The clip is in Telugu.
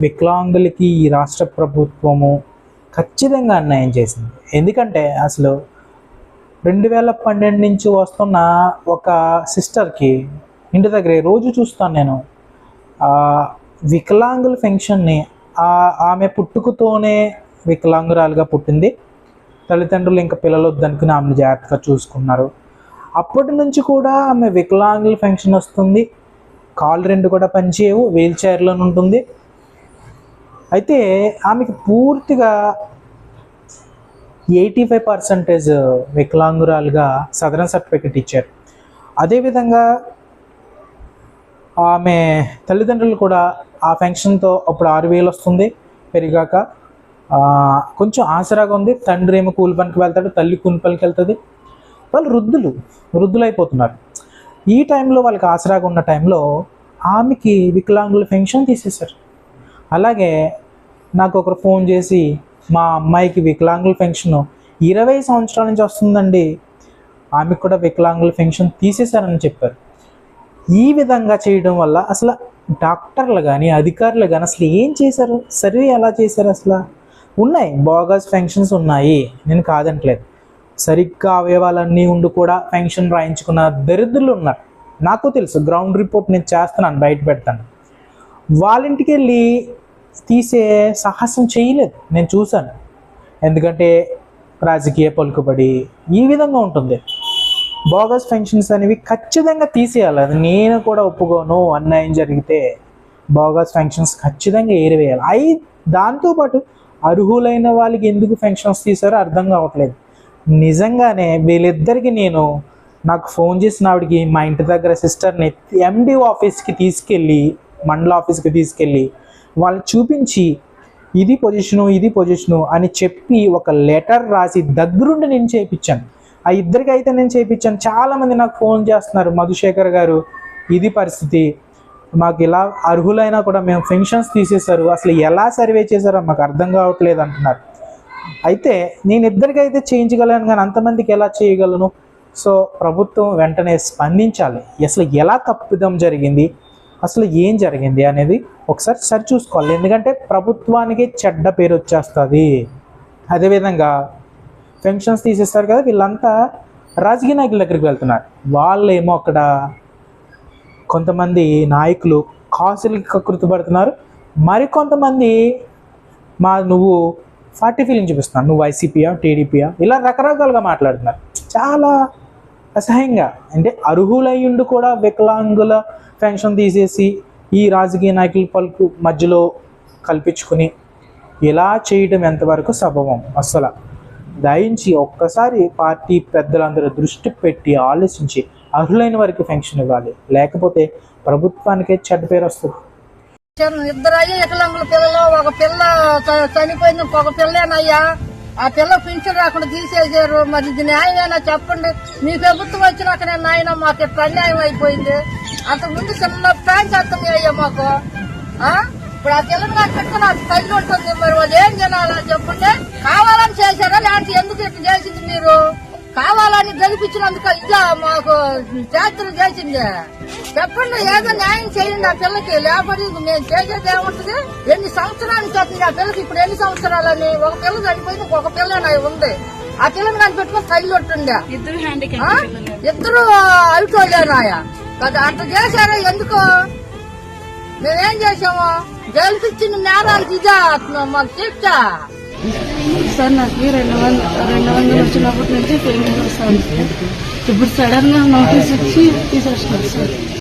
వికలాంగులకి ఈ రాష్ట్ర ప్రభుత్వము ఖచ్చితంగా అన్యాయం చేసింది. ఎందుకంటే అసలు రెండు వేల పన్నెండు నుంచి వస్తున్న ఒక సిస్టర్కి ఇంటి దగ్గర రోజు చూస్తాను నేను. వికలాంగుల ఫెన్షన్ని ఆమె పుట్టుకతోనే వికలాంగురాలుగా పుట్టింది. తల్లిదండ్రులు ఇంకా పిల్లలు వద్దనుకుని ఆమెను జాగ్రత్తగా చూసుకున్నారు. అప్పటి నుంచి కూడా ఆమె వికలాంగుల ఫెన్షన్ వస్తుంది. కాళ్ళు రెండు కూడా పనిచేయవు. వీల్ చైర్లో ఉంటుంది అయితే ఆమెకి పూర్తిగా ఎయిటీ ఫైవ్ పర్సంటేజ్ వికలాంగురాలుగా సదరన్ సర్టిఫికెట్ ఇచ్చారు. అదేవిధంగా ఆమె తల్లిదండ్రులు కూడా ఆ ఫెన్షన్తో అప్పుడు ఆరు వేలు వస్తుంది పెరిగాక. కొంచెం ఆసరాగా ఉంది. తండ్రి ఏమో కూలి పనికి వెళ్తాడు తల్లి కూలి పనికి వెళ్తుంది. వాళ్ళు వృద్ధులు వృద్ధులు అయిపోతున్నారు ఈ టైంలో వాళ్ళకి ఆసరాగా ఉన్న టైంలో ఆమెకి వికలాంగుల పెన్షన్ తీసేశారు. అలాగే నాకు ఒకరు ఫోన్ చేసి మా అమ్మాయికి వికలాంగుల పెన్షన్ ఇరవై సంవత్సరాల నుంచి వస్తుందండి. ఆమెకు కూడా వికలాంగుల పెన్షన్ తీసేశారని చెప్పారు. ఈ విధంగా చేయడం వల్ల అసలు డాక్టర్లు కానీ అధికారులు కానీ అసలు ఏం చేశారు? సర్వే ఎలా చేశారు అసలు? ఉన్నాయి బోగస్ ఫెన్షన్స్ ఉన్నాయి. నేను కాదంటలేదు. సరిగ్గా అవయవాలన్నీ ఉండి కూడా పెన్షన్ రాయించుకున్న దరిద్రులు ఉన్నారు. నాకు తెలుసు గ్రౌండ్ రిపోర్ట్ నేను చేస్తున్నాను బయట పెడతాను. వాళ్ళ ఇంటికి వెళ్ళి తీసే సాహసం చేయలేదు. నేను చూశాను. ఎందుకంటే రాజకీయ పలుకుబడి ఈ విధంగా ఉంటుంది. బోగస్ పెన్షన్స్ అనేవి ఖచ్చితంగా తీసేయాలి. అది నేను కూడా ఒప్పుకోను అన్యాయం జరిగితే బోగస్ పెన్షన్స్ ఖచ్చితంగా ఏరివేయాలి. అయి దాంతోపాటు అర్హులైన వాళ్ళకి ఎందుకు పెన్షన్స్ తీసారో అర్థం కావట్లేదు. నిజంగానే వీళ్ళిద్దరికి నేను నాకు ఫోన్ చేసిన ఆవిడకి మా ఇంటి దగ్గర సిస్టర్ని ఎండి ఆఫీస్కి తీసుకెళ్ళి మండల ఆఫీస్కి తీసుకెళ్ళి వాళ్ళు చూపించి ఇది పొజిషను ఇది పొజిషను అని చెప్పి ఒక లెటర్ రాసి దగ్గరుండి నేను చేయించాను. ఆ ఇద్దరికి అయితే నేను చేయించాను. చాలామంది నాకు ఫోన్ చేస్తున్నారు మధుశేఖర్ గారు ఇది పరిస్థితి. మాకు ఇలా అర్హులైనా కూడా మేము ఫెన్షన్స్ తీసేశారు. అసలు ఎలా సర్వే చేశారో మాకు అర్థం కావట్లేదు అంటున్నారు. అయితే నేను ఇద్దరికైతే చేయించగలను కానీ అంతమందికి ఎలా చేయగలను? సో ప్రభుత్వం వెంటనే స్పందించాలి. అసలు ఎలా తప్పిదం జరిగింది? అసలు ఏం జరిగింది అనేది ఒకసారి సరి చూసుకోవాలి. ఎందుకంటే ప్రభుత్వానికి చెడ్డ పేరు వచ్చేస్తుంది. అదేవిధంగా పెన్షన్స్ తీసేస్తారు కదా వీళ్ళంతా రాజకీయ నాయకుల దగ్గరికి వెళ్తున్నారు. వాళ్ళేమో అక్కడ కొంతమంది నాయకులు కాసులకి కకృతి పడుతున్నారు మరికొంతమంది మా నువ్వు ఫార్టీ ఫీలింగ్ చూపిస్తున్నావు నువ్వు వైసీపీయా టీడీపీయా? ఇలా రకరకాలుగా మాట్లాడుతున్నారు. చాలా అసహ్యంగా. అంటే అర్హులయ్యుండు కూడా వికలాంగుల పెన్షన్ తీసేసి ఈ రాజకీయ నాయకుల పలుకు మధ్యలో కల్పించుకుని ఇలా చేయడం ఎంతవరకు సభవం అస్సలు దయించి ఒక్కసారి పార్టీ పెద్దలందరూ దృష్టి పెట్టి ఆలోచించి అర్హులైన వారికి పెన్షన్ ఇవ్వాలి. లేకపోతే ప్రభుత్వానికే చెడ్డ పేరు వస్తుంది. ఇద్దరు అయ్యే వికలాంగుల పిల్లలు ఒక పిల్ల చనిపోయింది ఒక పిల్లేనయ్యా. ఆ పిల్ల పింఛన్ రాకుండా తీసేసారు మరి ఇది న్యాయమేనా చెప్పండి. మీ ప్రభుత్వం వచ్చినాక నేను నాయన మాకు ఇట్లా అన్యాయం అయిపోయింది. అంతకుముందు చిన్న ప్యాంట్ అర్థం అయ్యా మాకు. ఇప్పుడు ఆ పిల్లలు నాకు పెట్టుకుని తల్లి ఉంటుంది. మరి వాళ్ళు ఏం తినాలని చెప్పండి. కావాలని చేశారా? లేకపోతే ఎందుకు ఇట్లా చేసింది మీరు? కావాలని గెలిపించినందుకు ఇదా మాకు చేతులు చేసింది. చెప్పండి ఏదో న్యాయం చేయండి ఆ పిల్లకి. ఇది మేము చేసేది ఏముంటది? ఎన్ని సంవత్సరాలు చెప్పింది ఆ పిల్లకి? ఇప్పుడు ఎన్ని సంవత్సరాలని? ఒక పిల్ల చనిపోయింది ఒక పిల్ల ఉంది. ఆ పిల్లని కానీ పెట్టుకుని తల్లి ఉంటుండే. ఇద్దరు అవిటోళ్ళేనాయా కదా అంత చేశారా? ఎందుకు? మేమేం చేసాము గెలిపించిన నేరాలకి ఇదా? మాకు చెప్తా సార్ నాకు రెండు వంద రెండు వందలు వచ్చినప్పటి నుంచి పేమెంట్ వస్తాను ఇప్పుడు సడన్గా నోటీస్ ఇచ్చి తీసేస్తున్నారు సార్.